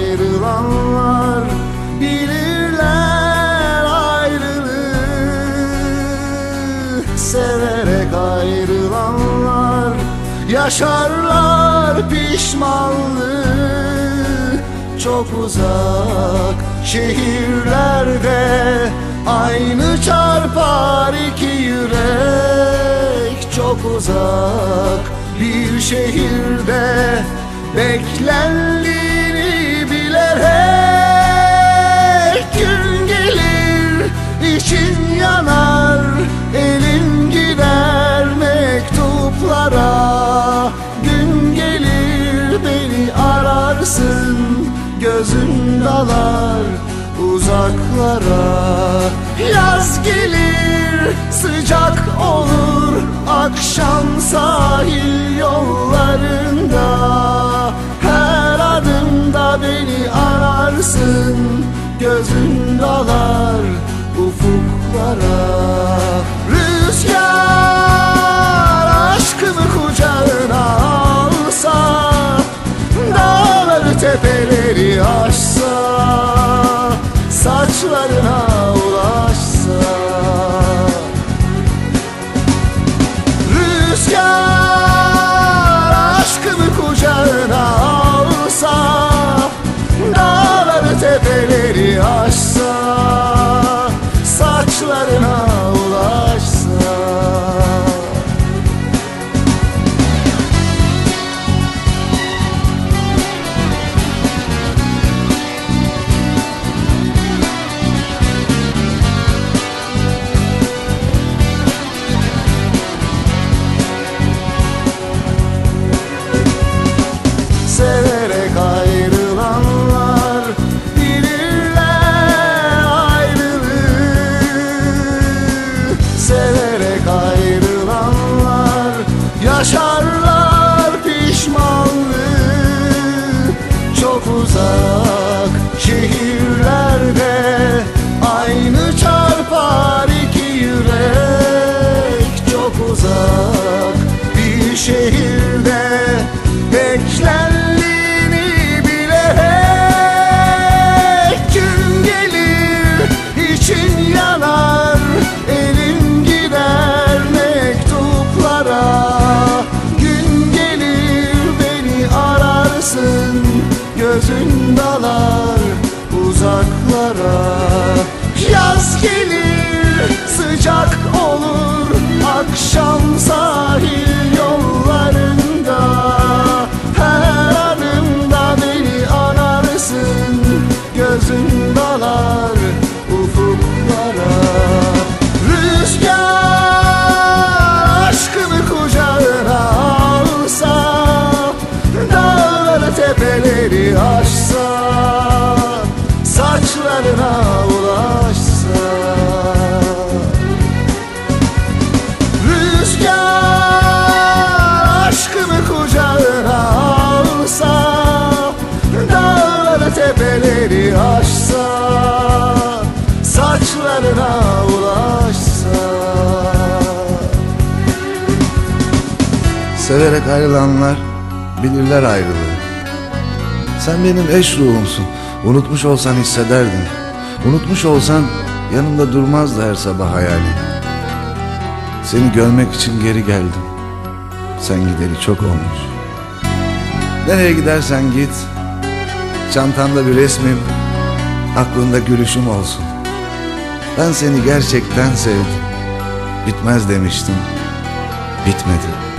Ayrılanlar bilirler ayrılığı. Severek ayrılanlar yaşarlar pişmanlığı. Çok uzak şehirlerde aynı çarpar iki yürek. Çok uzak bir şehirde beklendiğini uzaklara. Yaz gelir sıcak olur akşam sahil yollarında. Her adımda beni ararsın gözün dalar ufuklara Saçlarına ulaşsa Rüzgar aşkımı kucağına alsa Dağları tepeleri aşsa Saçlarına ulaşsa Severek ayrılanlar bilirler ayrılığı. Sen benim eş ruhumsun. Unutmuş olsan hissederdin. Unutmuş olsan yanımda durmazdı her sabah hayalin. Seni görmek için geri geldim. Sen gideri çok olmuş. Nereye gidersen git. Çantanda bir resmim, aklında gülüşüm olsun. Ben seni gerçekten sevdim. Bitmez demiştim. Bitmedi.